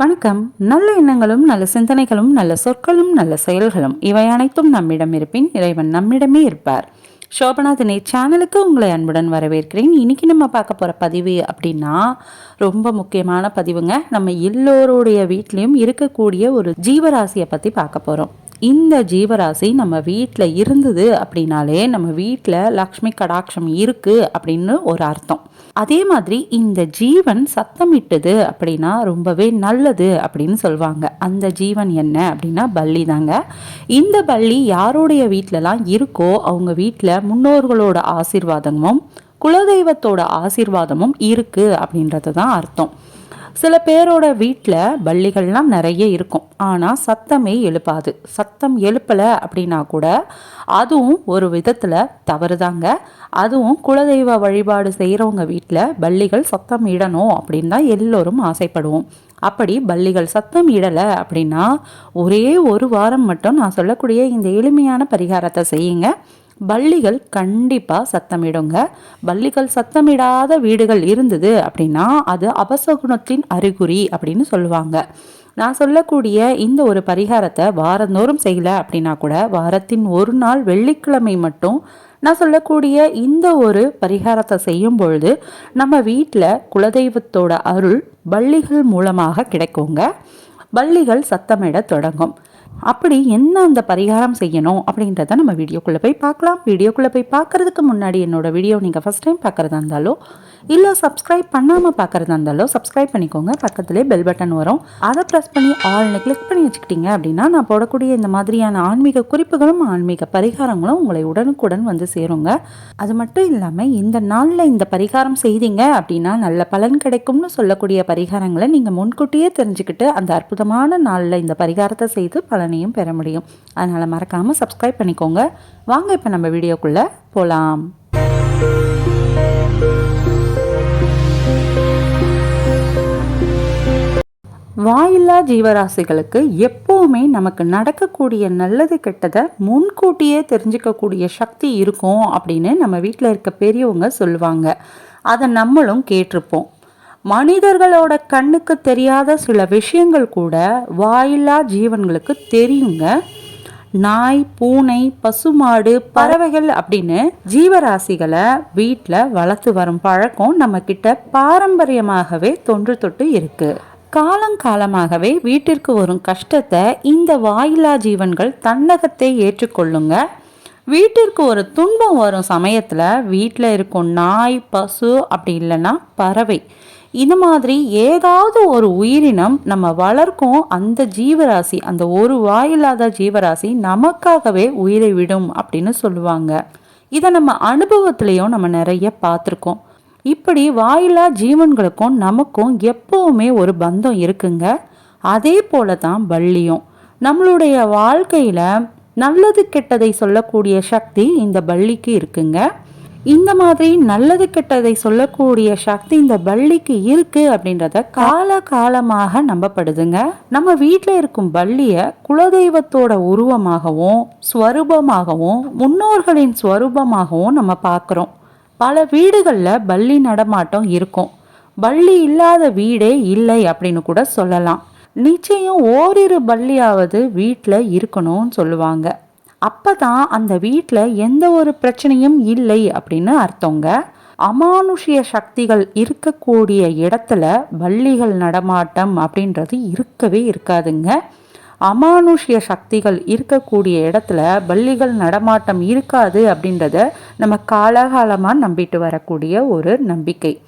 வணக்கம். நல்ல எண்ணங்களும் நல்ல சிந்தனைகளும் நல்ல சொற்களும் நல்ல செயல்களும் இவை அனைத்தும் நம்மிடம் இருப்பின் இறைவன் நம்மிடமே இருப்பார். சோபனா தினேஷ் சேனலுக்கு உங்களை அன்புடன் வரவேற்கிறேன். இன்னைக்கு நம்ம பார்க்க போகிற பதிவு அப்படின்னா ரொம்ப முக்கியமான பதிவுங்க. நம்ம எல்லோருடைய வீட்லேயும் இருக்கக்கூடிய ஒரு ஜீவராசியை பற்றி பார்க்க போகிறோம் இந்த ஜீவராசி நம்ம வீட்டில் இருந்தது அப்படின்னாலே நம்ம வீட்டில் லக்ஷ்மி கடாட்சம் இருக்குது அப்படின்னு ஒரு அர்த்தம். அதே மாதிரி இந்த ஜீவன் சத்தமிட்டது அப்படின்னா ரொம்பவே நல்லது அப்படின்னு சொல்லுவாங்க அந்த ஜீவன் என்ன அப்படின்னா பள்ளி தாங்க. இந்த பள்ளி யாருடைய வீட்டிலலாம் இருக்கோ அவங்க வீட்டில் முன்னோர்களோட ஆசிர்வாதமும் குலதெய்வத்தோட ஆசிர்வாதமும் இருக்குது அப்படின்றது தான் அர்த்தம். சில பேரோட வீட்டில் பள்ளிகள்லாம் நிறைய இருக்கும். ஆனால் சத்தமே எழுப்பாது. சத்தம் எழுப்பலை அப்படின்னா கூட அதுவும் ஒரு விதத்தில் தவறுதாங்க. அதுவும் குலதெய்வ வழிபாடு செய்கிறவங்க வீட்டில் பள்ளிகள் சத்தம் இடணும் அப்படின்னு தான் எல்லோரும் ஆசைப்படுவோம். அப்படி பள்ளிகள் சத்தம் இடலை அப்படின்னா ஒரே ஒரு வாரம் மட்டும் நான் சொல்லக்கூடிய இந்த எளிமையான பரிகாரத்தை செய்யுங்க. பள்ளிகள் கண்டிப்பாக சத்தமிடுங்க. பள்ளிகள் சத்தமிடாத வீடுகள் இருந்தது அப்படின்னா அது அபசகுணத்தின் அறிகுறி அப்படின்னு சொல்லுவாங்க. நான் சொல்லக்கூடிய இந்த ஒரு பரிகாரத்தை வாரந்தோறும் செய்யல அப்படின்னா கூட வாரத்தின் ஒரு நாள் வெள்ளிக்கிழமை மட்டும் நான் சொல்லக்கூடிய இந்த ஒரு பரிகாரத்தை செய்யும் பொழுது நம்ம வீட்டில் குலதெய்வத்தோட அருள் பள்ளிகள் மூலமாக கிடைக்குங்க. பள்ளிகள் சத்தமிட தொடங்கும். அப்படி என்ன அந்த பரிகாரம் செய்யணும் அப்படின்றத நம்ம வீடியோக்குள்ளே போய் பார்க்கலாம். வீடியோக்குள்ளே போய் பார்க்குறதுக்கு முன்னாடி என்னோட வீடியோ நீங்கள் ஃபஸ்ட் டைம் பார்க்குறதா இருந்தாலோ இல்லை சப்ஸ்கிரைப் பண்ணாமல் பார்க்குறதா இருந்தாலும் சப்ஸ்கிரைப் பண்ணிக்கோங்க. பக்கத்துலேயே பெல் பட்டன் வரும். அதை ப்ரெஸ் பண்ணி ஆல்னு கிளிக் பண்ணி வச்சுக்கிட்டீங்க அப்படின்னா நான் போடக்கூடிய இந்த மாதிரியான ஆன்மீக குறிப்புகளும் ஆன்மீக பரிகாரங்களும் உங்களை உடனுக்குடன் வந்து சேருங்க. அது மட்டும் இல்லாமல் இந்த நாளில் இந்த பரிகாரம் செய்தீங்க அப்படின்னா நல்ல பலன் கிடைக்கும்னு சொல்லக்கூடிய பரிகாரங்களை நீங்கள் முன்கூட்டியே தெரிஞ்சுக்கிட்டு அந்த அற்புதமான நாளில் இந்த பரிகாரத்தை செய்து பலனையும் பெற முடியும். அதனால் மறக்காமல் சப்ஸ்கிரைப் பண்ணிக்கோங்க. வாங்க இப்போ நம்ம வீடியோக்குள்ளே போகலாம் வாயில்லா ஜீவராசிகளுக்கு எப்போவுமே நமக்கு நடக்கக்கூடிய நல்லது கெட்டதை முன்கூட்டியே தெரிஞ்சுக்கக்கூடிய சக்தி இருக்கும் அப்படின்னு நம்ம வீட்டில் இருக்க பெரியவங்க சொல்லுவாங்க. அதை நம்மளும் கேட்டிருப்போம். மனிதர்களோட கண்ணுக்கு தெரியாத சில விஷயங்கள் கூட வாயில்லா ஜீவன்களுக்கு தெரியுங்க. நாய் பூனை பசுமாடு பறவைகள் அப்படின்னு ஜீவராசிகளை வீட்டில் வளர்த்து வரும் பழக்கம் நம்ம கிட்ட பாரம்பரியமாகவே தொன்று தொட்டு இருக்குது காலங்காலமாகவே வீட்டிற்கு வரும் கஷ்டத்தை இந்த வாயிலா ஜீவன்கள் தன்னகத்தை ஏற்றுக்கொள்ளுங்க. வீட்டிற்கு ஒரு துன்பம் வரும் சமயத்தில் வீட்டில் இருக்கும் நாய் பசு அப்படி இல்லைன்னா பறவை. இது மாதிரி ஏதாவது ஒரு உயிரினம் நம்ம வளர்க்கும் அந்த ஜீவராசி அந்த ஒரு வாயில்லாத ஜீவராசி நமக்காகவே உயிரை விடும் அப்படின்னு சொல்லுவாங்க. இதை நம்ம அனுபவத்திலையும் நம்ம நிறைய பார்த்துருக்கோம். இப்படி வாயிலா ஜீவன்களுக்கும் நமக்கும் எப்போவுமே ஒரு பந்தம் இருக்குங்க. அதே போல தான் பள்ளியும் நம்மளுடைய வாழ்க்கையில் நல்லது கெட்டதை சொல்லக்கூடிய சக்தி இந்த பள்ளிக்கு இருக்குங்க. இந்த மாதிரி நல்லது கெட்டதை சொல்லக்கூடிய சக்தி இந்த பள்ளிக்கு இருக்கு அப்படின்றத கால காலமாக நம்பப்படுதுங்க. நம்ம வீட்டில் இருக்கும் பள்ளியை குலதெய்வத்தோட உருவமாகவும் ஸ்வரூபமாகவும் முன்னோர்களின் ஸ்வரூபமாகவும் நம்ம பார்க்குறோம் பல வீடுகளில் பள்ளி நடமாட்டம் இருக்கும். பள்ளி இல்லாத வீடே இல்லை அப்படின்னு கூட சொல்லலாம். நிச்சயம் ஓரிரு பள்ளியாவது வீட்டில் இருக்கணும்னு சொல்லுவாங்க. அப்போ தான் அந்த வீட்டில் எந்த ஒரு பிரச்சனையும் இல்லை அப்படின்னு அர்த்தங்க. அமானுஷ்ய சக்திகள் இருக்கக்கூடிய இடத்துல பள்ளிகள் நடமாட்டம் அப்படின்றது இருக்கவே இருக்காதுங்க. அமானுஷ்ய சக்திகள் இருக்கக்கூடிய இடத்துல பள்ளிகள் நடமாட்டம் இருக்காது அப்படின்றத நம்ம காலகாலமாக நம்பிட்டு வரக்கூடிய ஒரு நம்பிக்கை.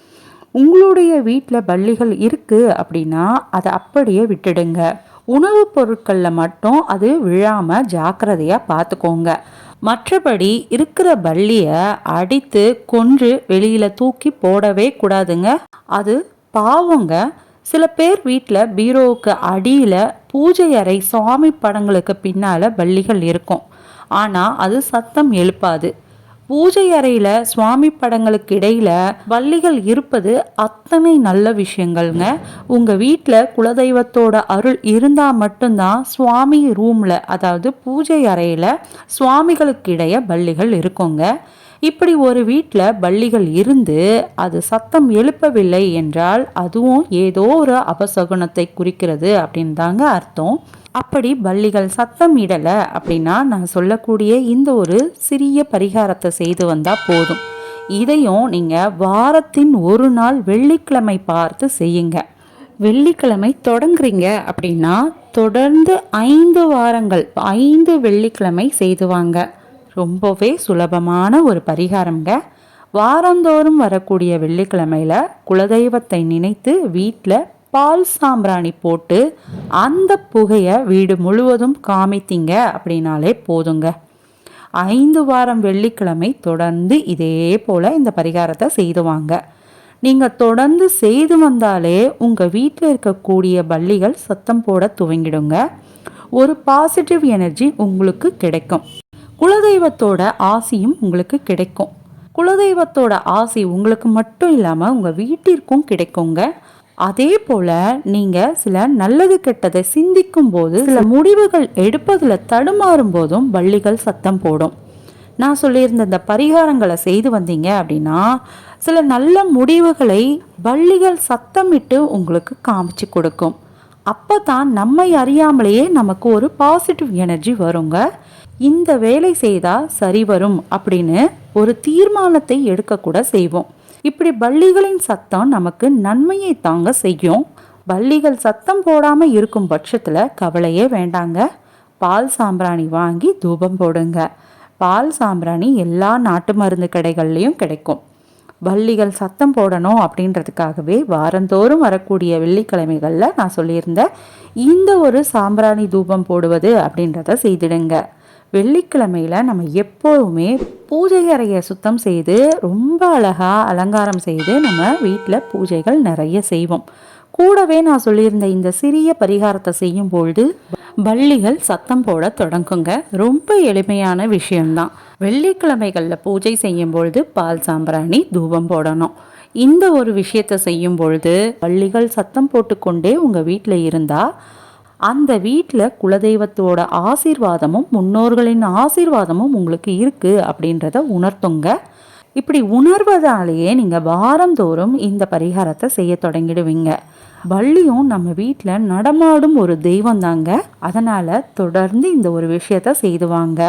உங்களுடைய வீட்டில் பள்ளிகள் இருக்குது அப்படின்னா அதை அப்படியே விட்டுடுங்க. உணவுப் பொருட்களில் மட்டும் அது விழாமல் ஜாக்கிரதையாக பார்த்துக்கோங்க மற்றபடி இருக்கிற பள்ளியை அடித்து கொன்று வெளியில் தூக்கி போடவே கூடாதுங்க. அது பாவங்க. சில பேர் வீட்டில் பீரோவுக்கு அடியில் பூஜை அறை சுவாமி படங்களுக்கு பின்னால் பள்ளிகள் இருக்கும். ஆனால் அது சத்தம் எழுப்பாது. பூஜை அறையில் சுவாமி படங்களுக்கு இடையில் பள்ளிகள் இருப்பது அத்தனை நல்ல விஷயங்கள்ங்க. உங்கள் வீட்டில் குலதெய்வத்தோட அருள் இருந்தால் மட்டும்தான் சுவாமி ரூமில் அதாவது பூஜை அறையில் சுவாமிகளுக்கு இடையே பள்ளிகள் இருக்குங்க. இப்படி ஒரு வீட்டில் பள்ளிகள் இருந்து அது சத்தம் எழுப்பவில்லை என்றால் அதுவும் ஏதோ ஒரு அபசகுனத்தை குறிக்கிறது அப்படின்னு தாங்க அர்த்தம். அப்படி பள்ளிகள் சத்தம் இடலை அப்படின்னா நான் சொல்லக்கூடிய இந்த ஒரு சிறிய பரிகாரத்தை செய்து வந்தால் போதும். இதையும் நீங்கள் வாரத்தின் ஒரு நாள் வெள்ளிக்கிழமை பார்த்து செய்யுங்க. வெள்ளிக்கிழமை தொடங்குறீங்க அப்படின்னா தொடர்ந்து ஐந்து வாரங்கள் ஐந்து வெள்ளிக்கிழமை செய்துவாங்க ரொம்பவே சுலபமான ஒரு பரிகாரம்ங்க. வாரந்தோறும் வரக்கூடிய வெள்ளிக்கிழமையில் குலதெய்வத்தை நினைத்து வீட்டில் பால் சாம்பிராணி போட்டு அந்த புகையை வீடு முழுவதும் காமித்தீங்க அப்படின்னாலே போதுங்க. ஐந்து வாரம் வெள்ளிக்கிழமை தொடர்ந்து இதே போல் இந்த பரிகாரத்தை செய்துவாங்க நீங்கள் தொடர்ந்து செய்து வந்தாலே உங்கள் வீட்டில் இருக்கக்கூடிய பள்ளிகள் சத்தம் போட துவங்கிடுங்க. ஒரு பாசிட்டிவ் எனர்ஜி உங்களுக்கு கிடைக்கும். குலதெய்வத்தோட ஆசியும் உங்களுக்கு கிடைக்கும். குலதெய்வத்தோட ஆசி உங்களுக்கு மட்டும் இல்லாமல் உங்கள் வீட்டிற்கும் கிடைக்குங்க. அதே போல் நீங்கள் சில நல்லது கெட்டதை சிந்திக்கும் போது சில முடிவுகள் எடுப்பதில் தடுமாறும் போதும் பள்ளிகள் சத்தம் போடும். நான் சொல்லியிருந்த இந்த பரிகாரங்களை செய்து வந்தீங்க அப்படின்னா சில நல்ல முடிவுகளை பள்ளிகள் சத்தமிட்டு உங்களுக்கு காமிச்சு கொடுக்கும். அப்போ தான் நம்மை அறியாமலேயே நமக்கு ஒரு பாசிட்டிவ் எனர்ஜி வருங்க. இந்த வேலை செய்தால் சரி வரும் அப்படின்னு ஒரு தீர்மானத்தை எடுக்கக்கூட செய்வோம். இப்படி பள்ளிகளின் சத்தம் நமக்கு நன்மையை தாங்க செய்யும். பள்ளிகள் சத்தம் போடாமல் இருக்கும் பட்சத்தில் கவலையே வேண்டாங்க. பால் சாம்பிராணி வாங்கி தூபம் போடுங்க. பால் சாம்பிராணி எல்லா நாட்டு மருந்து கடைகள்லேயும் கிடைக்கும். பள்ளிகள் சத்தம் போடணும் அப்படின்றதுக்காகவே வாரந்தோறும் வரக்கூடிய வெள்ளிக்கிழமைகளில் நான் சொல்லியிருந்தேன் இந்த ஒரு சாம்பிராணி தூபம் போடுவது அப்படின்றத செய்திடுங்க. வெள்ளிக்கிழமையில் நம்ம எப்போவுமே பூஜை அறையை சுத்தம் செய்து ரொம்ப அழகாக அலங்காரம் செய்து நம்ம வீட்டில் பூஜைகள் நிறைய செய்வோம். கூடவே நான் சொல்லியிருந்த இந்த சிறிய பரிகாரத்தை செய்யும் பொழுது பள்ளிகள் சத்தம் போட தொடங்குங்க. ரொம்ப எளிமையான விஷயம்தான். வெள்ளிக்கிழமைகளில் பூஜை செய்யும் பொழுது பால் சாம்பிராணி தூபம் போடணும். இந்த ஒரு விஷயத்தை செய்யும் பொழுது பள்ளிகள் சத்தம் போட்டுக்கொண்டே உங்கள் வீட்டில் இருந்தால் அந்த வீட்டில் குலதெய்வத்தோட ஆசீர்வாதமும் முன்னோர்களின் ஆசீர்வாதமும் உங்களுக்கு இருக்குது அப்படின்றத உணர்த்துங்க. இப்படி உணர்வதாலேயே நீங்கள் வாரந்தோறும் இந்த பரிகாரத்தை செய்ய தொடங்கிடுவீங்க. வள்ளியும் நம்ம வீட்டில் நடமாடும் ஒரு தெய்வம் தாங்க. அதனால் தொடர்ந்து இந்த ஒரு விஷயத்த செய்துவாங்க.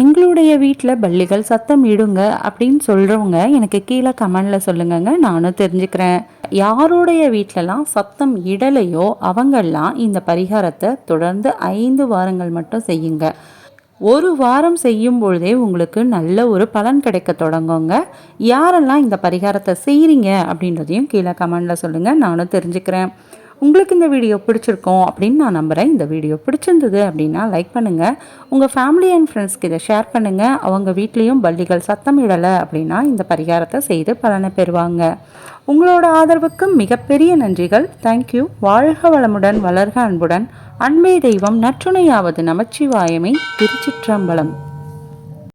எங்களுடைய வீட்டில் பள்ளிகள் சத்தம் இடுங்க அப்படின்னு சொல்கிறவங்க எனக்கு கீழே கமெண்டில் சொல்லுங்கங்க நானும் தெரிஞ்சுக்கிறேன். யாருடைய வீட்டிலலாம் சத்தம் இடலையோ அவங்கெல்லாம் இந்த பரிகாரத்தை தொடர்ந்து ஐந்து வாரங்கள் மட்டும் செய்யுங்க. ஒரு வாரம் செய்யும் பொழுதே உங்களுக்கு நல்ல ஒரு பலன் கிடைக்க தொடங்குங்க. யாரெல்லாம் இந்த பரிகாரத்தை செய்கிறீங்க அப்படின்றதையும் கீழே கமெண்டில் சொல்லுங்கள் நானும் தெரிஞ்சுக்கிறேன். உங்களுக்கு இந்த வீடியோ பிடிச்சிருக்கோம் அப்படின்னு நான் நம்புகிறேன் இந்த வீடியோ பிடிச்சிருந்தது அப்படின்னா லைக் பண்ணுங்கள் உங்கள் ஃபேமிலி அண்ட் ஃப்ரெண்ட்ஸ்க்கு இதை ஷேர் பண்ணுங்கள் அவங்க வீட்லேயும் பள்ளிகள் சத்தம் இடலை அப்படின்னா இந்த பரிகாரத்தை செய்து பலனை பெறுவாங்க. உங்களோட ஆதரவுக்கு மிகப்பெரிய நன்றிகள். தேங்க்யூ வாழ்க வளமுடன் வளர்க அன்புடன். அன்பே தெய்வம் நற்றுணையாவது நமச்சிவாயமே. திருச்சிற்றம்பலம்.